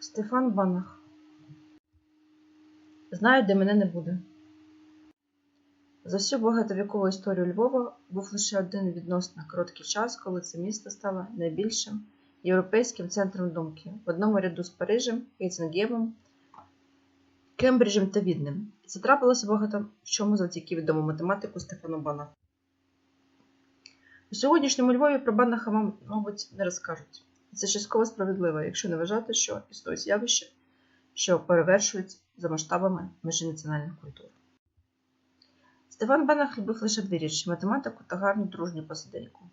Стефан Банах. Знаю, де мене не буде. За всю багатовікову історію Львова був лише один відносно короткий час, коли це місто стало найбільшим європейським центром думки в одному ряду з Парижем, Гейтінгемом, Кембриджем та Віднем. І це трапилося багато в чому завдяки відомому математику Стефану Банаху. У сьогоднішньому Львові про Банаха вам, мабуть, не розкажуть. Це частково справедливо, якщо не вважати, що існують явища, що перевершують за масштабами міжнаціональних культур. Стефан Банах любив лише дві речі математику та гарну дружню посиденьку.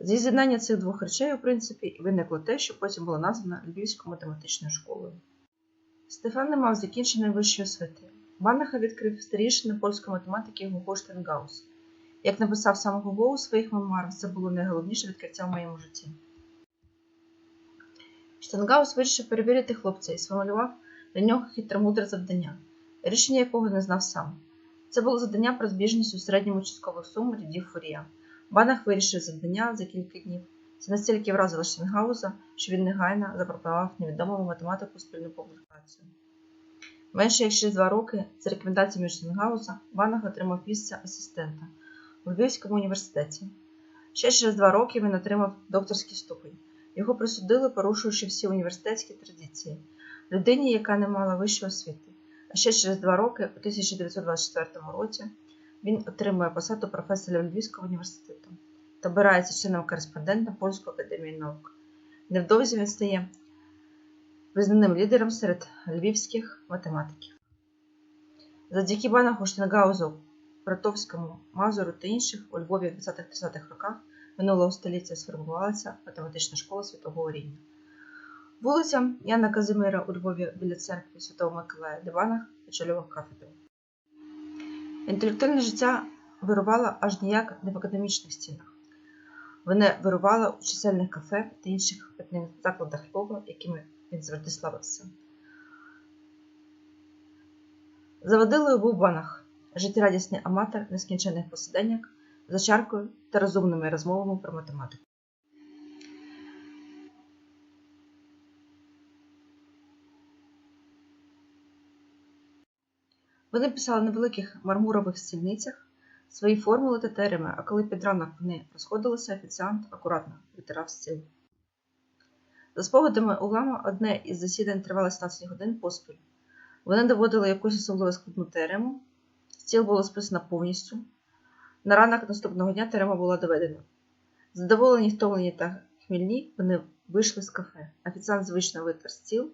Зі з'єднання цих двох речей, у принципі, виникло те, що потім було названо Львівською математичною школою. Стефан не мав закінченої вищої освіти. Банаха відкрив старішини польської математики Гуго Штенгаус. Як написав сам Гуго у своїх мемуарах, це було найголовніше відкриття в моєму житті. Штенгаус вирішив перевірити хлопця і сформулював для нього хитромудре завдання, рішення якого не знав сам. Це було завдання про збіжність у середньому часткових сум рядів Фурія. Банах вирішив завдання за кілька днів. Це настільки вразило Штенгауза, що він негайно запропонував невідомому математику спільну публікацію. Менше як через два роки, за рекомендаціями Штенгауза, Банах отримав місце асистента у Львівському університеті. Ще через два роки він отримав докторський ступень. Його присудили, порушуючи всі університетські традиції, людині, яка не мала вищої освіти. А ще через два роки, у 1924 році, він отримує посаду професора Львівського університету та обирається членом кореспондентом Польської академії наук. Невдовзі він стає визнаним лідером серед львівських математиків. Завдяки Банаху Штенгаузу, Братовському, Мазуру та інших у Львові в 20-30-х роках минулого століття сформувалася математична школа світового рівня. Вулиця Яна Казимира у Львові біля церкви Святого Миколая Диванах очолював кафедру. Інтелектуальне життя вирувало аж ніяк не в академічних стінах. Воно вирувало у чисельних кафе та інших питних закладах Львова, якими він завжди славився. Заводилою був Банах, життєрадісний аматор нескінчених посиденьок за чаркою та розумними розмовами про математику. Вони писали на великих мармурових стільницях свої формули та теореми, а коли під ранок вони розходилися, офіціант акуратно витирав стіл. За спогадами Улама, одне із засідань тривало 17 годин поспіль. Вони доводили якусь особливо складну теорему, стіл було списано повністю. На ранок наступного дня теорема була доведена. Задоволені, втомлені та хмільні, вони вийшли з кафе. Офіціант звично витер стіл,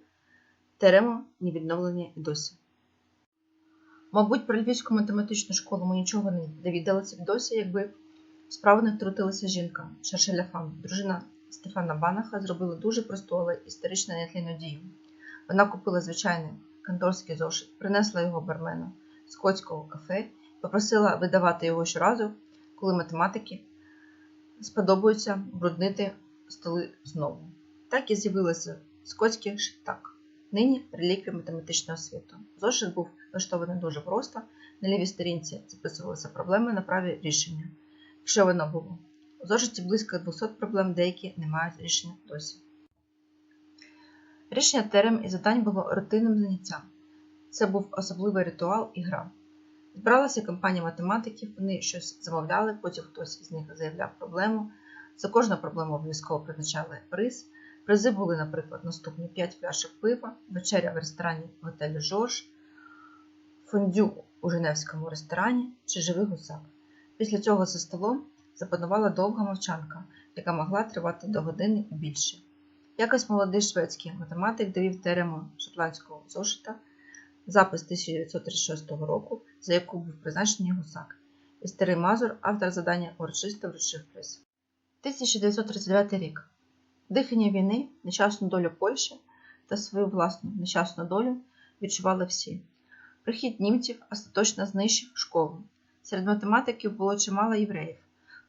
теорема не відновлені і досі. Мабуть, про Львівську математичну школу ми нічого не довідалися б досі, якби в справу не втрутилася жінка Шаршеля Фан, дружина Стефана Банаха, зробила дуже просту, але історично нетлінну дію. Вона купила звичайний конторський зошит, принесла його бармену з котського кафе попросила видавати його щоразу, коли математики сподобаються бруднити столи знову. Так і з'явилося скотський шиттак. Нині реліквія математичного світу. Зошит був влаштований дуже просто. На лівій сторінці записувалися проблеми на праві рішення. Якщо воно було. У зошиті близько 200 проблем, деякі не мають рішення досі. Рішення терем і завдань було рутинним заняттям. Це був особливий ритуал і гра. Збиралася компанія математиків, вони щось замовляли, потім хтось із них заявляв проблему. За кожну проблему обов'язково призначали приз. Призи були, наприклад, наступні 5 пляшок пива, вечеря в ресторані готелю Жорж, фондю у Женевському ресторані чи живий гусак. Після цього за столом запанувала довга мовчанка, яка могла тривати до години і більше. Якось молодий шведський математик довів терему шотландського зошита, запис 1936 року, за яку був призначений гусак, і старий Мазур, автор задання урочисто вручив приз. 1939 рік. Дихання війни, нещасну долю Польщі та свою власну нещасну долю відчували всі. Прихід німців остаточно знищив школу. Серед математиків було чимало євреїв.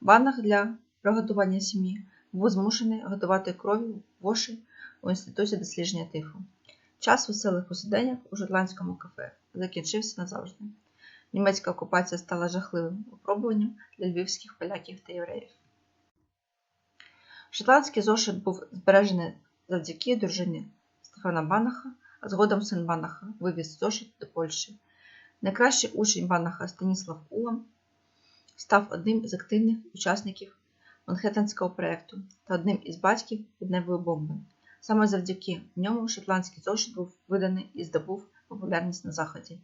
Банах для приготування сім'ї був змушений готувати кров'ю воші у інституті дослідження тифу. Час веселих посиденьок у шотландському кафе закінчився назавжди. Німецька окупація стала жахливим випробуванням для львівських поляків та євреїв. Шотландський зошит був збережений завдяки дружині Стефана Банаха, а згодом син Банаха вивіз зошит до Польщі. Найкращий учень Банаха Станіслав Улам став одним з активних учасників Манхеттенського проєкту та одним із батьків підневої бомби. Саме завдяки ньому шотландський зошит був виданий і здобув популярність на Заході.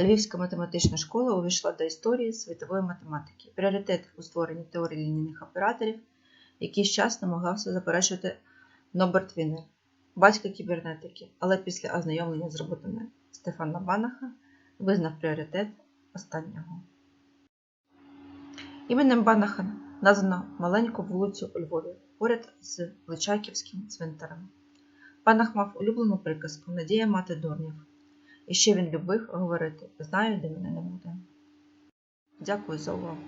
Львівська математична школа увійшла до історії світової математики. Пріоритет у створенні теорії лінійних операторів якийсь час намагався заперечувати Ноберт Вінер, батько кібернетики, але після ознайомлення з роботами Стефана Банаха визнав пріоритет останнього. Іменем Банаха названо маленьку вулицю у Львові поряд з Личаківським цвинтарем. Банах мав улюблену приказку Надія мати дурнів. І ще він любив говорити Знаю, де мене не буде. Дякую за увагу.